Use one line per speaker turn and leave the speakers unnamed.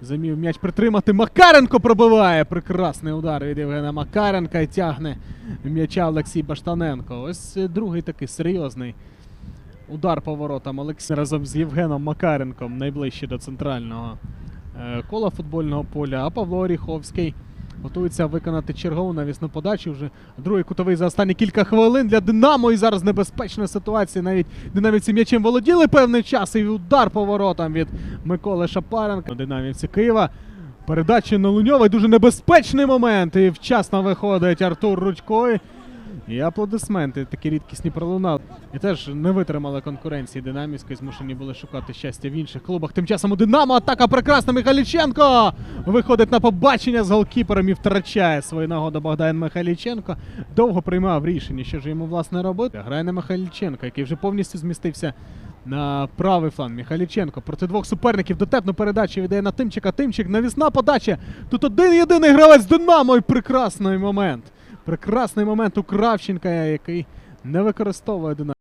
Замів м'яч притримати. Макаренко пробиває. Прекрасний удар від Євгена Макаренка і тягне м'яча Олексій Баштаненко. Ось другий такий серйозний удар по воротам Олексій разом з Євгеном Макаренком найближче до центрального е, кола футбольного поля. А Павло Оріховський готується виконати чергову навісну подачу. Вже другий кутовий за останні кілька хвилин для Динамо. І зараз небезпечна ситуація. Навіть динамівці м'ячем володіли певний час. І удар по воротам від Миколи Шапаренка. Динамівці Києва. Передача на Луньова. Дуже небезпечний момент. І вчасно виходить Артур Рудько. І- аплодисменти такі рідкісні пролунали. І теж не витримали конкуренції Динамівської, змушені були шукати щастя в інших клубах. Тим часом у Динамо атака прекрасна Михайліченко! Виходить на побачення з голкіпером і втрачає свою нагоду Богдан Михайліченко. Довго приймав рішення, що ж йому власне робити. Грає на Михайліченка, який вже повністю змістився на правий фланг. Михайліченко проти двох суперників дотепну передачу віддає на Тимчика. Тимчик, навісна подача. Тут один єдиний гравець Динамо і прекрасний момент. Прекрасний момент у Кравченка, який не використовує Динамо.